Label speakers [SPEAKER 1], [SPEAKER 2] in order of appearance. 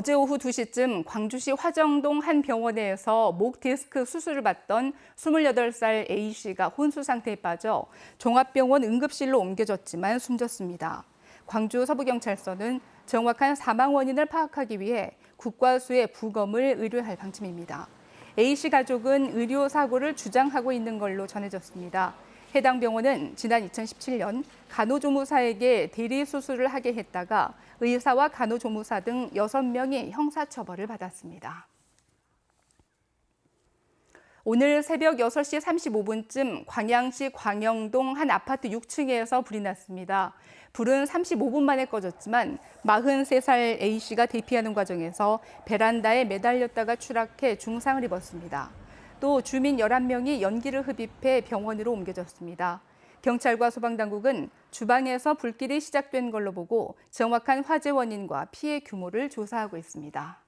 [SPEAKER 1] 어제 오후 2시쯤 광주시 화정동 한 병원에서 목 디스크 수술을 받던 28살 A씨가 혼수 상태에 빠져 종합병원 응급실로 옮겨졌지만 숨졌습니다. 광주 서부경찰서는 정확한 사망 원인을 파악하기 위해 국과수의 부검을 의뢰할 방침입니다. A씨 가족은 의료 사고를 주장하고 있는 걸로 전해졌습니다. 해당 병원은 지난 2017년 간호조무사에게 대리 수술을 하게 했다가 의사와 간호조무사 등 6명이 형사처벌을 받았습니다. 오늘 새벽 6시 35분쯤 광양시 광영동 한 아파트 6층에서 불이 났습니다. 불은 35분 만에 꺼졌지만 43살 A씨가 대피하는 과정에서 베란다에 매달렸다가 추락해 중상을 입었습니다. 또 주민 11명이 연기를 흡입해 병원으로 옮겨졌습니다. 경찰과 소방당국은 주방에서 불길이 시작된 걸로 보고 정확한 화재 원인과 피해 규모를 조사하고 있습니다.